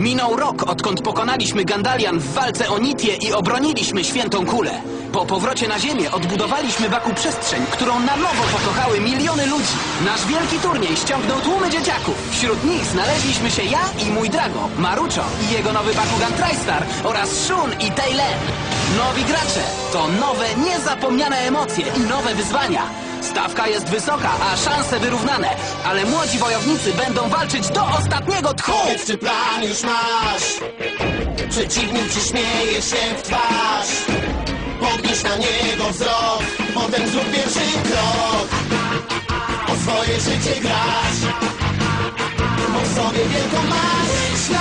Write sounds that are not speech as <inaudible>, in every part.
Minął rok, odkąd pokonaliśmy Gandalian w walce o Nitię i obroniliśmy Świętą Kulę. Po powrocie na Ziemię odbudowaliśmy Baku przestrzeń, którą na nowo pokochały miliony ludzi. Nasz wielki turniej ściągnął tłumy dzieciaków. Wśród nich znaleźliśmy się ja i mój Drago, Marucho i jego nowy Bakugan TriStar oraz Shun i Taylen. Nowi gracze to nowe, niezapomniane emocje i nowe wyzwania. Stawka jest wysoka, a szanse wyrównane, ale młodzi wojownicy będą walczyć do ostatniego tchu! Powiedz, czy plan już masz? Przeciwnik ci śmieje się w twarz. Podnieś na niego wzrok, potem zrób pierwszy krok. O swoje życie grasz, bo w sobie wielką masz.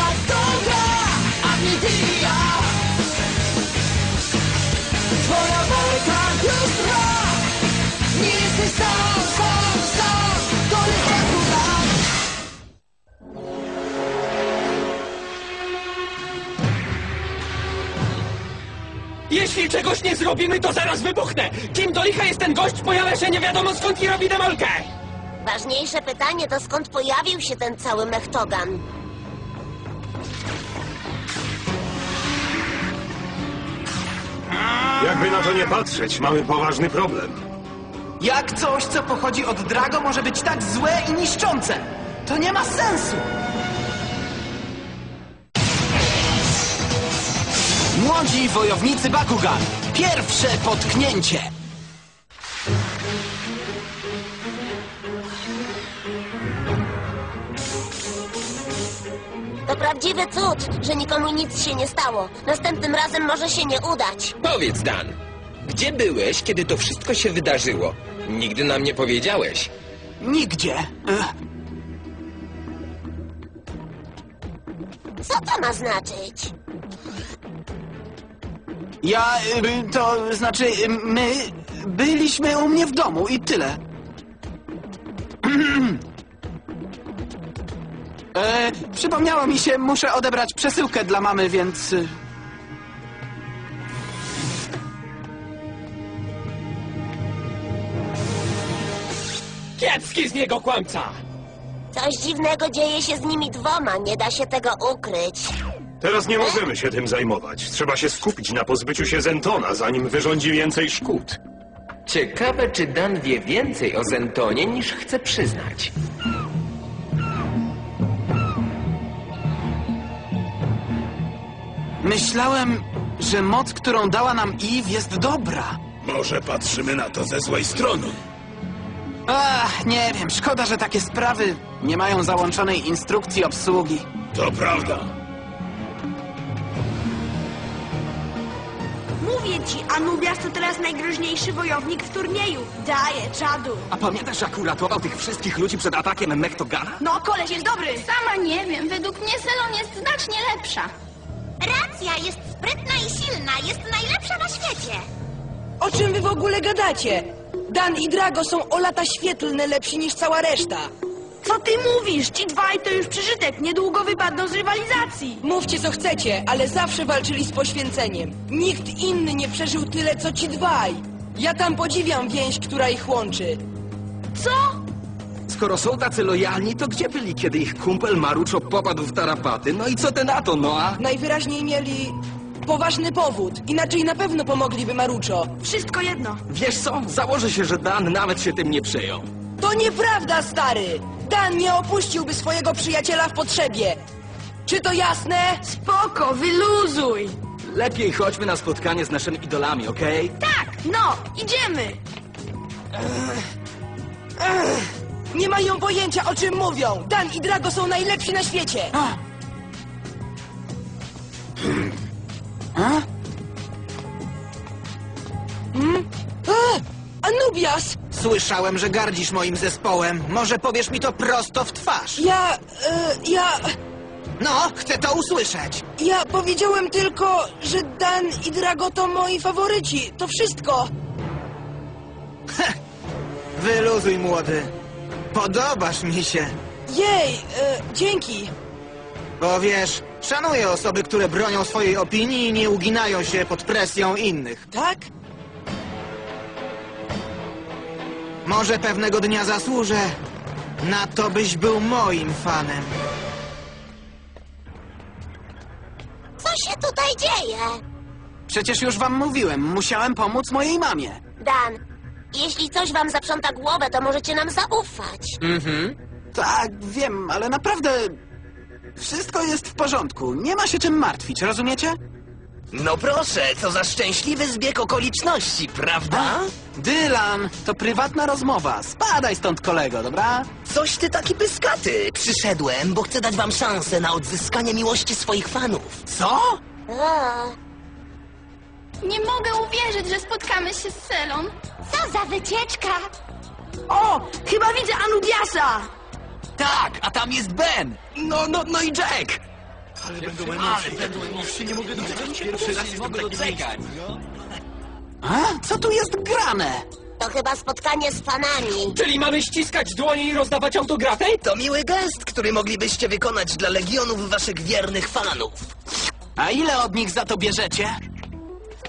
Jeśli czegoś nie zrobimy, to zaraz wybuchnę! Kim do licha jest ten gość? Pojawia się nie wiadomo skąd i robi demolkę! Ważniejsze pytanie to skąd pojawił się ten cały mechtogan? Jakby na to nie patrzeć, mamy poważny problem. Jak coś, co pochodzi od Drago, może być tak złe i niszczące? To nie ma sensu! Młodzi wojownicy Bakugan. Pierwsze potknięcie. To prawdziwy cud, że nikomu nic się nie stało. Następnym razem może się nie udać. Powiedz, Dan, gdzie byłeś, kiedy to wszystko się wydarzyło? Nigdy nam nie powiedziałeś. Nigdzie. Ech, Co to ma znaczyć? Ja, y, to znaczy, y, my byliśmy u mnie w domu i tyle. <clears throat> e, przypomniało mi się, muszę odebrać przesyłkę dla mamy, więc... y, Kiepski z niego kłamca! Coś dziwnego dzieje się z nimi dwoma, nie da się tego ukryć. Teraz nie możemy się tym zajmować. Trzeba się skupić na pozbyciu się Zentona, zanim wyrządzi więcej szkód. Ciekawe, czy Dan wie więcej o Zentonie niż chce przyznać. Myślałem, że moc, którą dała nam Eve jest dobra. Może patrzymy na to ze złej strony. Ach, nie wiem, szkoda, że takie sprawy nie mają załączonej instrukcji obsługi. To prawda. Mówię ci, Anubias to teraz najgroźniejszy wojownik w turnieju. Daje czadu. A pamiętasz, jak uratował tych wszystkich ludzi przed atakiem Mechtogana? No, koleś jest dobry. Sama nie wiem, według mnie Selon jest znacznie lepsza. Racja, jest sprytna i silna, jest najlepsza na świecie. O czym wy w ogóle gadacie? Dan i Drago są o lata świetlne lepsi niż cała reszta. Co ty mówisz? Ci dwaj to już przeżytek. Niedługo wypadną z rywalizacji. Mówcie co chcecie, ale zawsze walczyli z poświęceniem. Nikt inny nie przeżył tyle, co ci dwaj. Ja tam podziwiam więź, która ich łączy. Co? Skoro są tacy lojalni, to gdzie byli, kiedy ich kumpel Maruczo popadł w tarapaty? No i co ty na to, Noa? Najwyraźniej mieli poważny powód. Inaczej na pewno pomogliby Maruczo. Wszystko jedno. Wiesz co? Założę się, że Dan nawet się tym nie przejął. To nieprawda, stary! Dan nie opuściłby swojego przyjaciela w potrzebie. Czy to jasne? Spoko, wyluzuj. Lepiej chodźmy na spotkanie z naszymi idolami, okej? Tak, no, idziemy. Nie mają pojęcia, o czym mówią. Dan i Drago są najlepsi na świecie. A? A? A, Anubias! Słyszałem, że gardzisz moim zespołem. Może powiesz mi to prosto w twarz? Ja... E, ja... No, chcę to usłyszeć. Ja powiedziałem tylko, że Dan i Drago to moi faworyci. To wszystko. Wyluzuj, młody. Podobasz mi się. Jej, e, dzięki. Bo wiesz, szanuję osoby, które bronią swojej opinii i nie uginają się pod presją innych. Tak? Może pewnego dnia zasłużę na to, byś był moim fanem. się tutaj dzieje? Przecież już wam mówiłem, musiałem pomóc mojej mamie. Dan, jeśli coś wam zaprząta głowę, to możecie nam zaufać. Tak, wiem, ale naprawdę... Wszystko jest w porządku. Nie ma się czym martwić, rozumiecie? No proszę, co za szczęśliwy zbieg okoliczności, prawda? Dylan, to prywatna rozmowa. Spadaj stąd, kolego, dobra? Coś ty taki pyskaty. Przyszedłem, bo chcę dać wam szansę na odzyskanie miłości swoich fanów. Co? Nie mogę uwierzyć, że spotkamy się z Selon. co za wycieczka! O, chyba widzę Anubiasa! Tak, a tam jest Ben. No, no, no i Jack. A? Co tu jest grane? To chyba spotkanie z fanami. Czyli mamy ściskać dłonie i rozdawać autografy? To miły gest, który moglibyście wykonać dla legionów waszych wiernych fanów. A ile od nich za to bierzecie?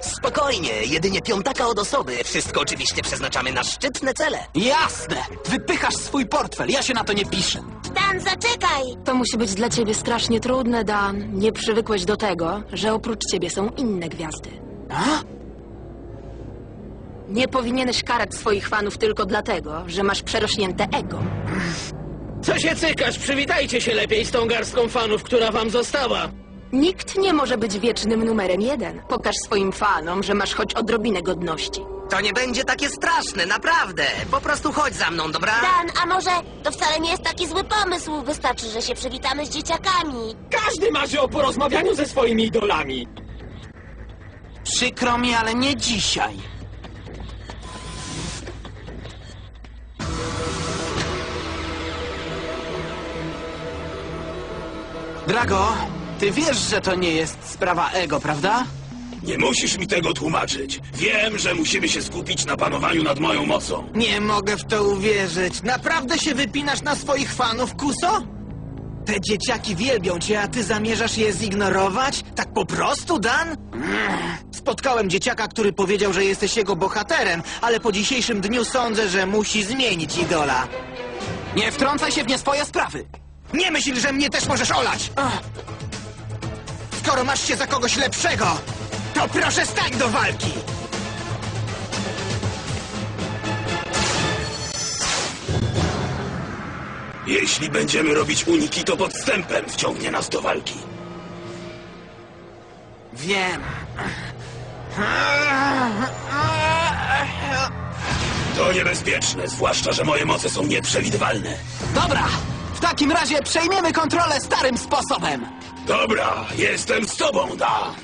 Spokojnie, jedynie piątaka od osoby. Wszystko oczywiście przeznaczamy na szczytne cele. Jasne! Wypychasz swój portfel, ja się na to nie piszę. Dan, zaczekaj! To musi być dla ciebie strasznie trudne, Dan. Nie przywykłeś do tego, że oprócz ciebie są inne gwiazdy. A? Nie powinieneś karać swoich fanów tylko dlatego, że masz przerośnięte ego. Co się cykasz? Przywitajcie się lepiej z tą garstką fanów, która wam została. Nikt nie może być wiecznym numerem jeden. Pokaż swoim fanom, że masz choć odrobinę godności. To nie będzie takie straszne, naprawdę. Po prostu chodź za mną, dobra? Dan, a może to wcale nie jest taki zły pomysł? Wystarczy, że się przywitamy z dzieciakami. Każdy marzy o porozmawianiu ze swoimi idolami. Przykro mi, ale nie dzisiaj. Drago, ty wiesz, że to nie jest sprawa ego, prawda? Nie musisz mi tego tłumaczyć. Wiem, że musimy się skupić na panowaniu nad moją mocą. Nie mogę w to uwierzyć. Naprawdę się wypinasz na swoich fanów, Kuso? Te dzieciaki wielbią cię, a ty zamierzasz je zignorować? Tak po prostu, Dan? Spotkałem dzieciaka, który powiedział, że jesteś jego bohaterem, ale po dzisiejszym dniu sądzę, że musi zmienić idola. Nie wtrącaj się w nie swoje sprawy. Nie myśl, że mnie też możesz olać! Skoro masz się za kogoś lepszego, to proszę stań do walki! Jeśli będziemy robić uniki, to podstępem wciągnie nas do walki. Wiem. To niebezpieczne, zwłaszcza, że moje moce są nieprzewidywalne. Dobra, w takim razie przejmiemy kontrolę starym sposobem. Dobra, jestem z tobą, Dan.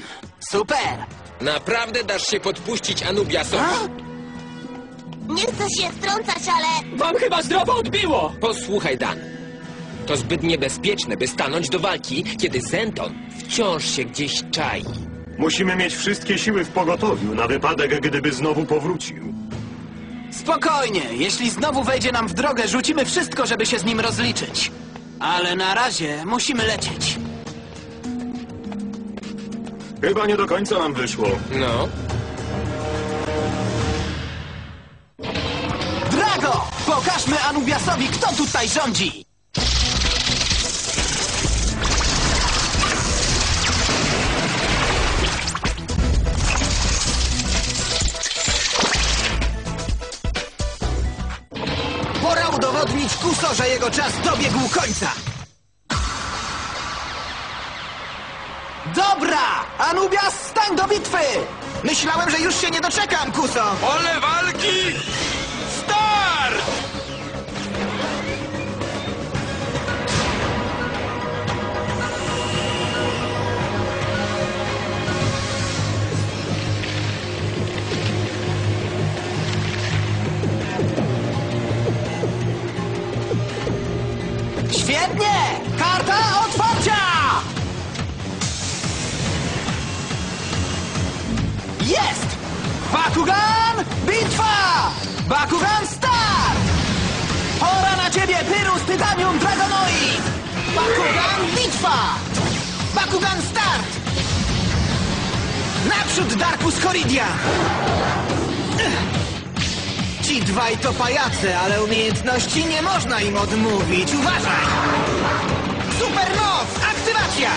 Super. Naprawdę dasz się podpuścić Anubiasowi? Nie chcę się wtrącać, ale Wam chyba zdrowo odbiło! Posłuchaj, Dan. To zbyt niebezpieczne, by stanąć do walki, kiedy Zenton wciąż się gdzieś czai. Musimy mieć wszystkie siły w pogotowiu na wypadek, gdyby znowu powrócił. Spokojnie, jeśli znowu wejdzie nam w drogę, rzucimy wszystko, żeby się z nim rozliczyć. Ale na razie musimy lecieć. Chyba nie do końca nam wyszło. No. Drago! Pokażmy Anubiasowi, kto tutaj rządzi! Pora udowodnić Kuso, że jego czas dobiegł końca! Anubias, stań do bitwy! Myślałem, że już się nie doczekam, Kuso! Pole walki! Start! Świetnie! Karta otwarcia! Bakugan, bitwa! Bakugan, start! Pora na ciebie, Pyrus Titanium Dragonoid! Bakugan, bitwa! Bakugan start! Naprzód, Darkus Horidia! Ci dwaj to pajace, ale umiejętności nie można im odmówić. Uważaj! Supermoc! Aktywacja!